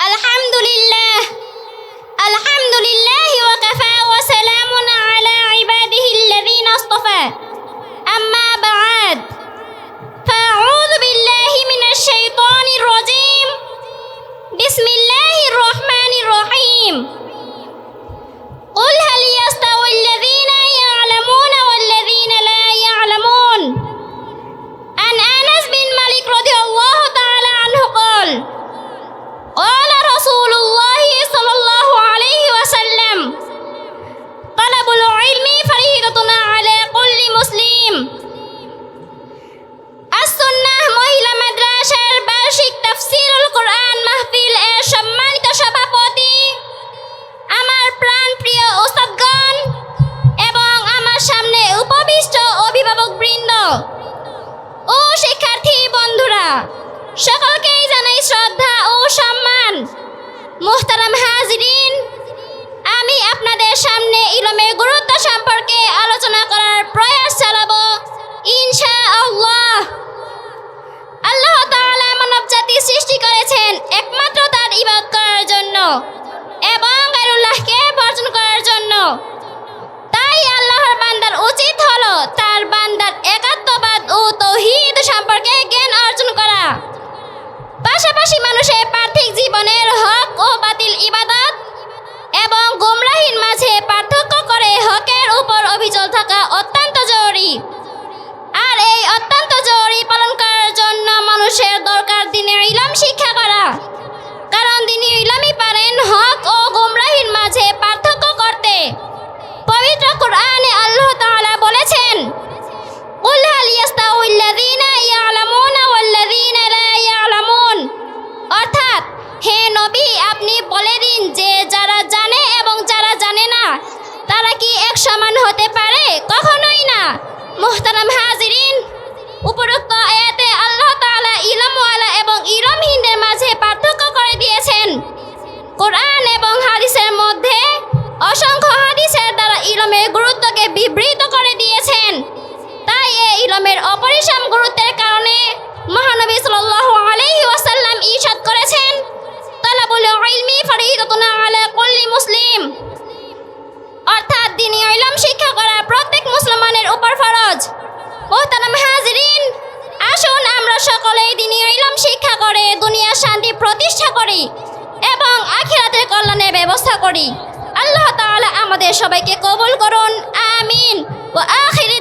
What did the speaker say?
الحمد لله. الحمد لله. সকলকেই জানাই শ্রদ্ধা ও সম্মান। মোহতারাম হাজরিন, আমি আপনাদের সামনে ইলমের গুরুত্ব সম্পর্কে আলোচনা করি আপনি বলে দিন যে যারা জানে এবং যারা জানে না, তারা কি এক সমান হতে পারে? কখনোই না। মোহতারাম আমি প্রতিষ্ঠা করি এবং আখিরাতের কল্যাণের ব্যবস্থা করি। আল্লাহ তাআলা আমাদের সবাইকে কবুল করুন। আমিন। ও আখিরি